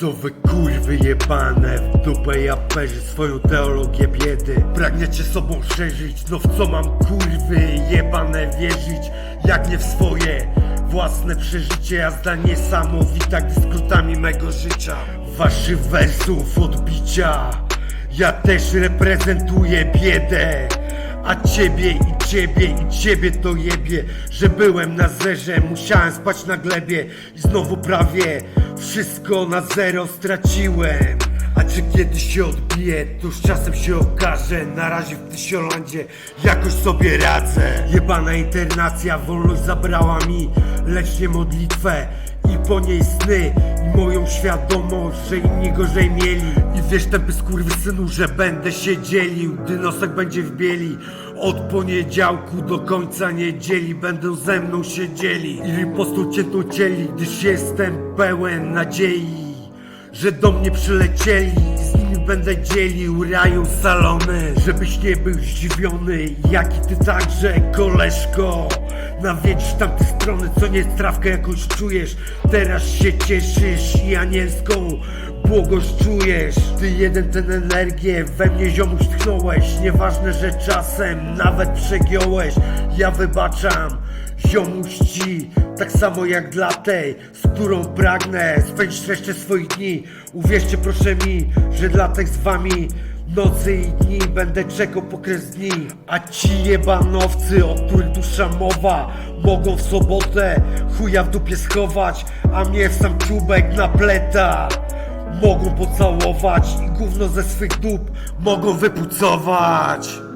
Co wy kurwy jebane? W dupę ja perzy swoją teologię biedy. Pragniecie sobą szerzyć? No w co mam kurwy jebane wierzyć? Jak nie w swoje Własne przeżycie Jazda niesamowita Gdy skrótami mego życia. Waszych wersów odbicia. Ja też reprezentuję biedę a ciebie i ciebie i ciebie to jebie Że byłem na zerze, musiałem spać na glebie I znowu prawie wszystko na zero straciłem. A czy kiedyś się odbije, to już czasem się okaże Na razie w Tysiolandzie jakoś sobie radzę. Jebana internacja, wolność zabrała mi Lecz nie modlitwę po niej sny. I moją świadomość, że inni gorzej mieli. I wiesz tępy synu, że będę się dzielił. Gdy nosek będzie w bieli. Od poniedziałku do końca niedzieli Będą ze mną siedzieli I ripostu cię tu cieli Gdyż jestem pełen nadziei że do mnie przylecieli będę dzielił raju salony Żebyś nie był zdziwiony Jak i ty także koleżko Nawiedzisz tamte strony co nie trawkę jakąś czujesz. Teraz się cieszysz i anielską błogość czujesz. Ty jeden ten energię we mnie ziomuś tchnąłeś. Nieważne, że czasem nawet przegiąłeś. Ja wybaczam Ziomuś tak samo jak dla tej, z którą pragnę spędzić resztę swoich dni. Uwierzcie proszę mi, że dla tych z wami nocy i dni będę czekał po kres dni. A ci jebanowcy, o których dusza mowa, mogą w sobotę chuja w dupie schować, a mnie w sam czubek na pleta. Mogą pocałować i gówno ze swych dup mogą wypucować.